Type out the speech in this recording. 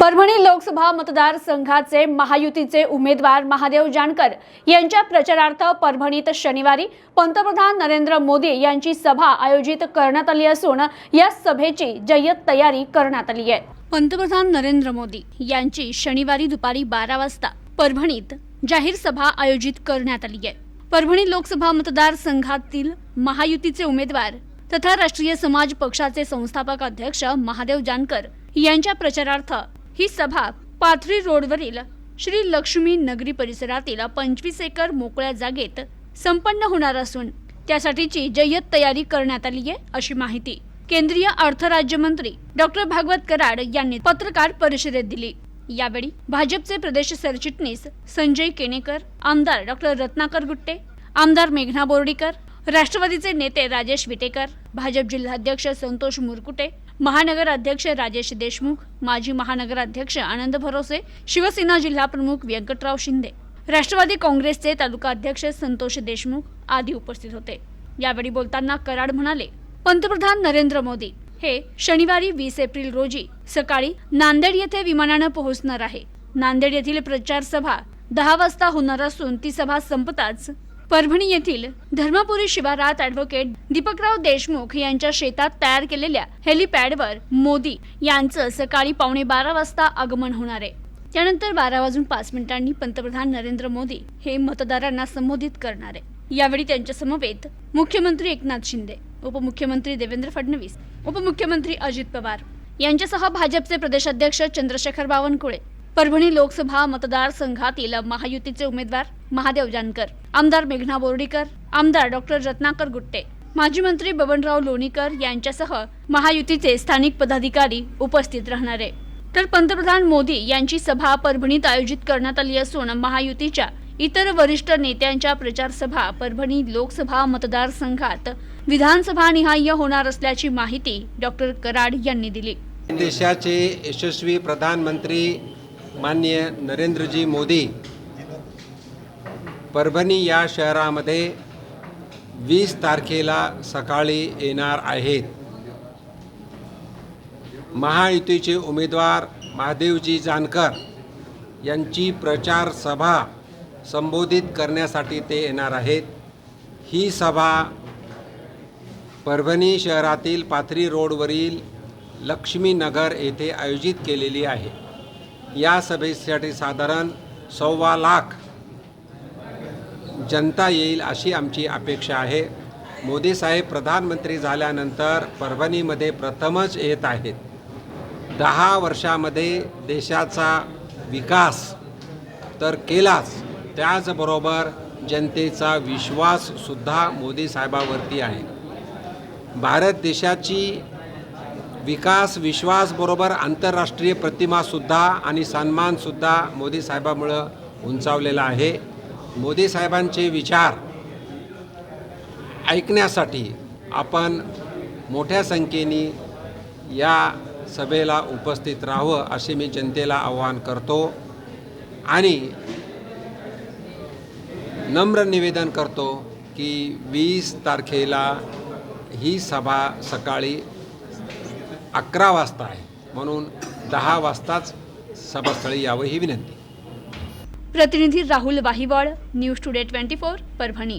परभणी लोकसभा मतदारसंघाचे महायुतीचे उमेदवार महादेव जानकर यांच्या प्रचारार्थ परभणीत शनिवारी पंतप्रधान नरेंद्र मोदी यांची सभा आयोजित करण्यात आली असून या सभेची जय्यत तयारी करण्यात आली आहे. पंतप्रधान नरेंद्र मोदी यांची शनिवारी दुपारी बारा वाजता परभणीत जाहीर सभा आयोजित करण्यात आली आहे. परभणी लोकसभा मतदारसंघातील महायुतीचे उमेदवार तथा राष्ट्रीय समाज पक्षाचे संस्थापक अध्यक्ष महादेव जानकर यांच्या प्रचारार्थ ही सभा पाथरी रोडवरील श्री लक्ष्मी नगरी परिसरातील पंचवीस एकर मोकळ्या जागेत संपन्न होणार असून त्यासाठीची जय्यत तयारी करण्यात आली आहे अशी माहिती केंद्रीय अर्थ राज्यमंत्री डॉक्टर भागवत कराड यांनी पत्रकार परिषदेत दिली. यावेळी भाजपचे प्रदेश सरचिटणीस संजय केणेकर आमदार डॉक्टर रत्नाकर गुट्टे आमदार मेघना बोर्डीकर राष्ट्रवादीचे नेते राजेश विटेकर भाजप जिल्हाध्यक्ष संतोष मुरकुटे महानगर अध्यक्ष राजेश देशमुख माजी महानगर अध्यक्ष आनंद भरोसे शिवसेना जिल्हाप्रमुख व्यंकटराव शिंदे राष्ट्रवादी काँग्रेसचे तालुका अध्यक्ष संतोष देशमुख आदी उपस्थित होते. यावेळी बोलताना कराड म्हणाले पंतप्रधान नरेंद्र मोदी हे शनिवारी वीस एप्रिल रोजी सकाळी नांदेड येथे विमानानं पोहोचणार आहे. नांदेड येथील प्रचार सभा दहा वाजता होणार असून ती सभा संपताच परभणी येथील धर्मपुरी शिवारात ॲडव्होकेट दीपकराव देशमुख यांच्या शेतात तयार केलेल्या हेलिपॅडवर मोदी यांचं सकाळी पावणे बारा वाजता आगमन होणार आहे. त्यानंतर बारा वाजून पाच मिनिटांनी पंतप्रधान नरेंद्र मोदी हे मतदारांना संबोधित करणार आहे. यावेळी त्यांच्या समवेत मुख्यमंत्री एकनाथ शिंदे उपमुख्यमंत्री देवेंद्र फडणवीस उपमुख्यमंत्री अजित पवार यांच्यासह भाजपचे प्रदेशाध्यक्ष चंद्रशेखर बावनकुळे परभणी लोकसभा मतदारसंघातील महायुतीचे उमेदवार महादेव जानकर आमदार मेघना बोर्डीकर आमदार डॉक्टर रत्नाकर गुट्टे माजी मंत्री बबनराव लोणीकर यांच्यासह महायुतीचे स्थानिक पदाधिकारी उपस्थित राहणार आहे. तर पंतप्रधान मोदी यांची सभा परभणीत आयोजित करण्यात आली असून महायुतीच्या इतर वरिष्ठ नेत्यांच्या प्रचारसभा परभणी लोकसभा मतदारसंघात विधानसभा निहाय होणार असल्याची माहिती डॉक्टर कराड यांनी दिली. देशाचे यशस्वी प्रधानमंत्री माननीय नरेंद्रजी मोदी परभणी या शहरामध्ये वीस तारखेला सकाळी येणार आहेत. महायुतीचे उमेदवार महादेवजी जानकर यांची प्रचार सभा संबोधित करण्यासाठी ते येणार आहेत. ही सभा परभणी शहरातील पाथरी रोडवरील लक्ष्मीनगर येथे आयोजित केलेली आहे. या सभेसाठी साधारण सव्वा लाख जनता येईल अशी आमची अपेक्षा आहे. मोदी साहेब प्रधानमंत्री झाल्यानंतर परभणीमध्ये प्रथमच येत आहेत. दहा वर्षामध्ये देशाचा विकास तर केलाच त्याचबरोबर जनतेचा विश्वाससुद्धा मोदी साहेबावरती आहे. भारत देशाची विकास विश्वासबरोबर आंतरराष्ट्रीय प्रतिमासुद्धा आणि सन्मानसुद्धा मोदी साहेबामुळं उंचावलेला आहे. मोदी साहेबांचे विचार ऐकण्यासाठी आपण मोठ्या संख्येने या सभेला उपस्थित राहावं असे मी जनतेला आवाहन करतो आणि नम्र निवेदन करतो की वीस तारखेला ही सभा सकाळी अकरा वाजता आहे. म्हणून दहा वाजताच सभास्थळी यावं ही विनंती. प्रतिनिधी Rahul Wahiwal news today twenty four Parbhani.